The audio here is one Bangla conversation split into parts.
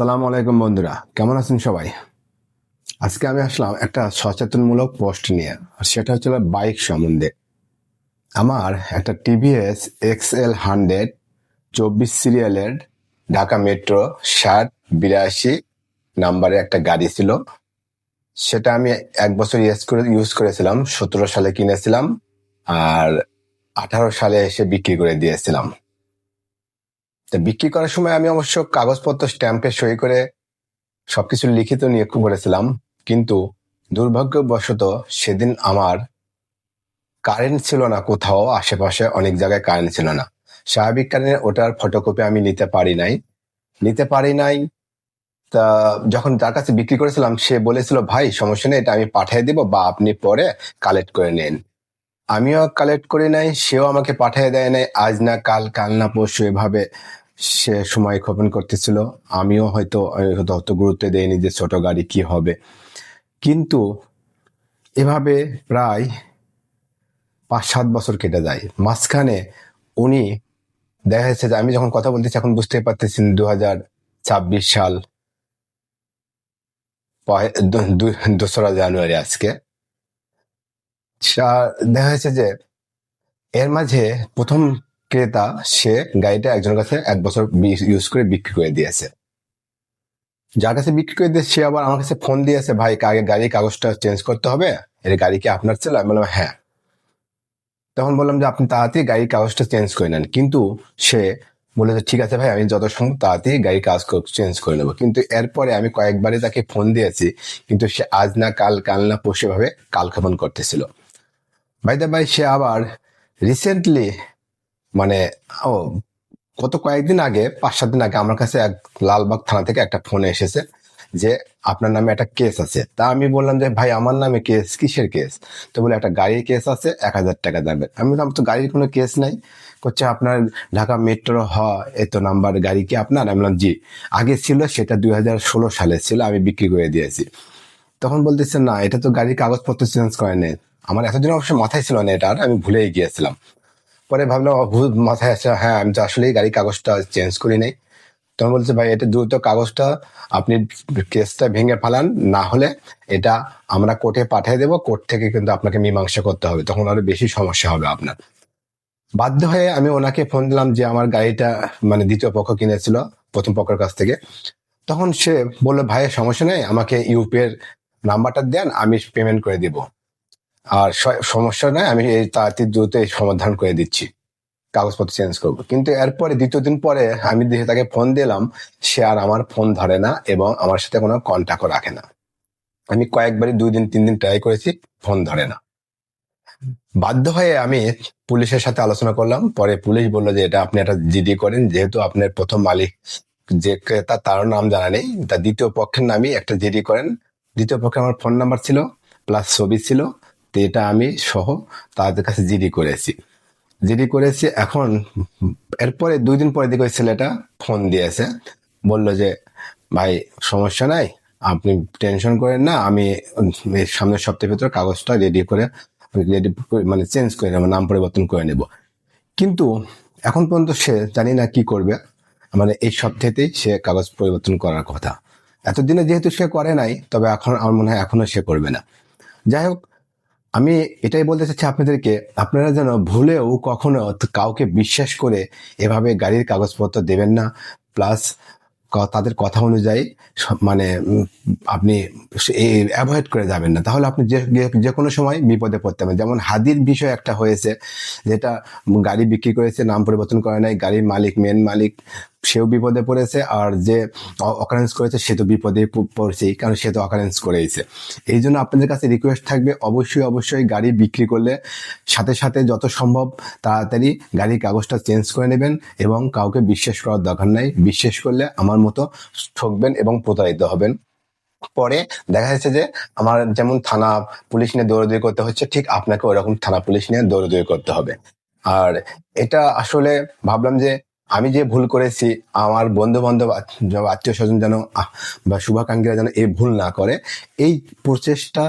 আসসালামু আলাইকুম বন্ধুরা, কেমন আছেন সবাই? আজকে আমি আসলাম একটা সচেতনমূলক পোস্ট নিয়ে, আর সেটা হচ্ছে বাইক সম্বন্ধে। আমার একটা টিভিএস এক্স এল হান্ড্রেড চব্বিশ সিরিয়ালের ঢাকা মেট্রো ষাট বিরাশি নাম্বারে একটা গাড়ি ছিল। সেটা আমি এক বছর ইউজ করে, ইউজ করেছিলাম, সতেরো সালে কিনেছিলাম, আর আঠারো সালে এসে বিক্রি করে দিয়েছিলাম। তা বিক্রি করার সময় আমি অবশ্য কাগজপত্র স্ট্যাম্পে সই করে সবকিছু লিখিত নিয়ে করেছিলাম। কিন্তু দুর্ভাগ্যবশত সেদিন আমার কারেন্ট ছিল না কোথাও, আশেপাশে অনেক জায়গায় কারেন্ট ছিল না। স্বাভাবিক কারণে ওটার ফটোকপি আমি নিতে পারি নাই। নিতে পারি নাই। তা যখন তার কাছে বিক্রি করেছিলাম, সে বলেছিল, ভাই, সমস্যা নেই, এটা আমি পাঠিয়ে দিব বা আপনি পরে কালেক্ট করে নিন। আমিও কালেক্ট করি নাই, সেও আমাকে পাঠিয়ে দেয় নাই। আজ না কাল কাল না পরশু এভাবে সে সময় ক্ষেপণ করতেছিল। আমিও হয়তো হয়তো অত গুরুত্ব দেইনি যে ছোট গাড়ি কি হবে। কিন্তু এভাবে প্রায় পাঁচ সাত বছর কেটে যায়। মাঝখানে উনি দেখা যাচ্ছে যে আমি যখন কথা বলতেছি এখন বুঝতে পারতেছেন দু হাজার ছাব্বিশ সাল দোসরা জানুয়ারি আজকে। দেখা যাচ্ছে যে এর মাঝে প্রথম ক্রেতা, সে গাড়িটা একজনের কাছে এক বছর ইউজ করে বিক্রি করে দিয়েছে। যার কাছে বিক্রি করে দিয়েছে সে আবার আমার কাছে ফোন দিয়েছে, ভাই আগে গাড়ির কাগজটা চেঞ্জ করতে হবে? এর গাড়ি কি আপনার ছিল? আমি বললাম হ্যাঁ। তখন বললাম যে, আপনি তাড়াতাড়ি গাড়ির কাগজটা চেঞ্জ করে নেন। কিন্তু সে বলেছে, ঠিক আছে ভাই, আমি যত সম্ভব তাড়াতাড়ি গাড়ির কাজ চেঞ্জ করে নেব। কিন্তু এরপরে আমি কয়েকবারই তাকে ফোন দিয়েছি, কিন্তু সে আজ না কাল কাল না পরশু ভাবে কালক্ষেপণ করতেছিল। ভাই দা ভাই সে আবার রিসেন্টলি মানে ও, গত কয়েকদিন আগে, পাঁচ, সাত দিন আগে আমার কাছে এক লালবাগ থানা থেকে একটা ফোন এসেছে যে, আপনার নামে একটা কেস আছে। তা আমি বললাম যে, ভাই, আমার নামে কেস? কিসের কেস? তো বলে, একটা গাড়ির কেস আছে, এক হাজার টাকা যাবে। আমি বললাম, তো গাড়ির কোনো কেস নাই? করছে আপনার ঢাকা মেট্রো হ এত নাম্বার, গাড়ি কি আপনার? আমি বললাম, জি। আগে ছিল, সেটা দুই হাজার ষোলো সালে ছিল, আমি বিক্রি করে দিয়েছি। তখন বলতেছে, না, এটা তো গাড়ির কাগজপত্র চেঞ্জ করে নেই আমার এতদিন অবশ্য মাথায় ছিল না এটা, আর আমি ভুলেই গিয়েছিলাম। পরে ভাবলাম ভুল মাথায় আসছে হ্যাঁ আমি তো আসলেই গাড়ির কাগজটা চেঞ্জ করি নাই। তখন বলছে, ভাই এটা দ্রুত কাগজটা আপনি কেসটা ভেঙে ফেলান, না হলে এটা আমরা কোর্টে পাঠিয়ে দেবো, কোর্ট থেকে কিন্তু আপনাকে মীমাংসা করতে হবে, তখন আরও বেশি সমস্যা হবে আপনার। বাধ্য হয়ে আমি ওনাকে ফোন দিলাম যে আমার গাড়িটা মানে দ্বিতীয় পক্ষ কিনেছিল, প্রথম পক্ষের কাছ থেকে। তখন সে বলল ভাইয়ের সমস্যা নেই, আমাকে ইউপিএর নাম্বারটা দেন, আমি পেমেন্ট করে দিব। আর সমস্যা নাই আমি এই তাড়াতাড়ি দ্রুত সমাধান করে দিচ্ছি। কাগজপত্র চেঞ্জ করব। কিন্তু এরপরে, দ্বিতীয় দিন পরে আমি দেখে তাকে ফোন দিলাম, সে আর আমার ফোন ধরে না এবং আমার সাথে কোনো কন্ট্যাক্টও রাখে না। আমি কয়েকবারই দুই দিন, তিন দিন ট্রাই করেছি ফোন ধরে না। বাধ্য হয়ে আমি পুলিশের সাথে আলোচনা করলাম। পরে পুলিশ বলল যে, এটা আপনি একটা জিডি করেন, যেহেতু আপনার প্রথম মালিক যে ক্রেতা তার নাম জানা নেই। তার দ্বিতীয় পক্ষের নামই একটা জিডি করেন। দ্বিতীয় পক্ষে আমার ফোন নাম্বার ছিল প্লাস ছবি ছিল। তো এটা আমি সহ তাদের কাছে জিডি করেছি। জিডি করেছি, এখন এরপরে দুই দিন পরে দেখি ওই ছেলেটা ফোন দিয়েছে। বলল যে, ভাই, সমস্যা নাই, আপনি টেনশন করেন না, আমি সামনের সপ্তাহের ভিতরে কাগজটা রেডি করে রেডি মানে চেঞ্জ করে নেব, নাম পরিবর্তন করে নেব। কিন্তু এখন পর্যন্ত সে জানি না কি করবে। মানে এই সপ্তাহেতেই সে কাগজ পরিবর্তন করার কথা। এতদিনে যেহেতু সে করে নাই, তবে এখন আমার মনে হয় এখনও সে করবে না। যাই হোক আমি এটাই বলতে চাচ্ছি আপনাদেরকে, আপনারা যেন ভুলেও কখনো কাউকে বিশ্বাস করে এভাবে গাড়ির কাগজপত্র দেবেন না প্লাস তাদের কথা অনুযায়ী মানে আপনি অ্যাভয়েড করে যাবেন না। তাহলে আপনি যে- যে কোনো সময় বিপদে পড়তে পারেন। যেমন হাদির বিষয় একটা হয়েছে, যেটা গাড়ি বিক্রি করেছে, নাম পরিবর্তন করে নাই, গাড়ির মালিক মেন মালিক সেও বিপদে পড়েছে আর যে অকারেন্স করেছে সে তো বিপদে পড়ছেই, কারণ সে তো অকারেন্স করেইছে। এই জন্য আপনাদের কাছে রিকোয়েস্ট থাকবে, অবশ্যই অবশ্যই গাড়ি বিক্রি করলে সাথে সাথে যত সম্ভব তাড়াতাড়ি গাড়ির কাগজটা চেঞ্জ করে নেবেন এবং কাউকে বিশ্বাস করার দরকার নাই। বিশ্বাস করলে আমার মতো ঠকবেন এবং প্রতারিত হবেন। পরে দেখা যাচ্ছে যে আমার যেমন থানা পুলিশ নিয়ে দৌড়দৌড়ি করতে হচ্ছে, ঠিক আপনাকে ওরকম থানা পুলিশ নিয়ে দৌড়দৌড়ি করতে হবে। আর এটা আসলে ভাবলাম যে আমি যে ভুল করেছি, আমার বন্ধু বান্ধব আত্মীয় স্বজন যেন বা শুভাকাঙ্ক্ষীরা যেন এই ভুল না করে, এই প্রচেষ্টা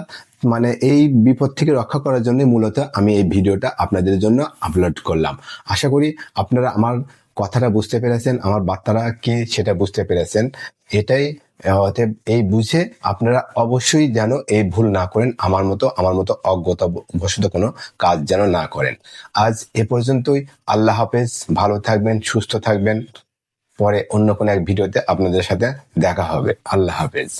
মানে এই বিপদ থেকে রক্ষা করার জন্য মূলত আমি এই ভিডিওটা আপনাদের জন্য আপলোড করলাম। আশা করি আপনারা আমার কথাটা বুঝতে পেরেছেন, আমার বার্তাটা কি সেটা বুঝতে পেরেছেন। এটাই অতএব এই বুঝে আপনারা অবশ্যই যেন এই ভুল না করেন, আমার মতো আমার মতো অজ্ঞতা বশত কোনো কাজ যেন না করেন। আজ এ পর্যন্তই। আল্লাহ হাফেজ। ভালো থাকবেন, সুস্থ থাকবেন। পরে অন্য কোনো এক ভিডিওতে আপনাদের সাথে দেখা হবে। আল্লাহ হাফেজ।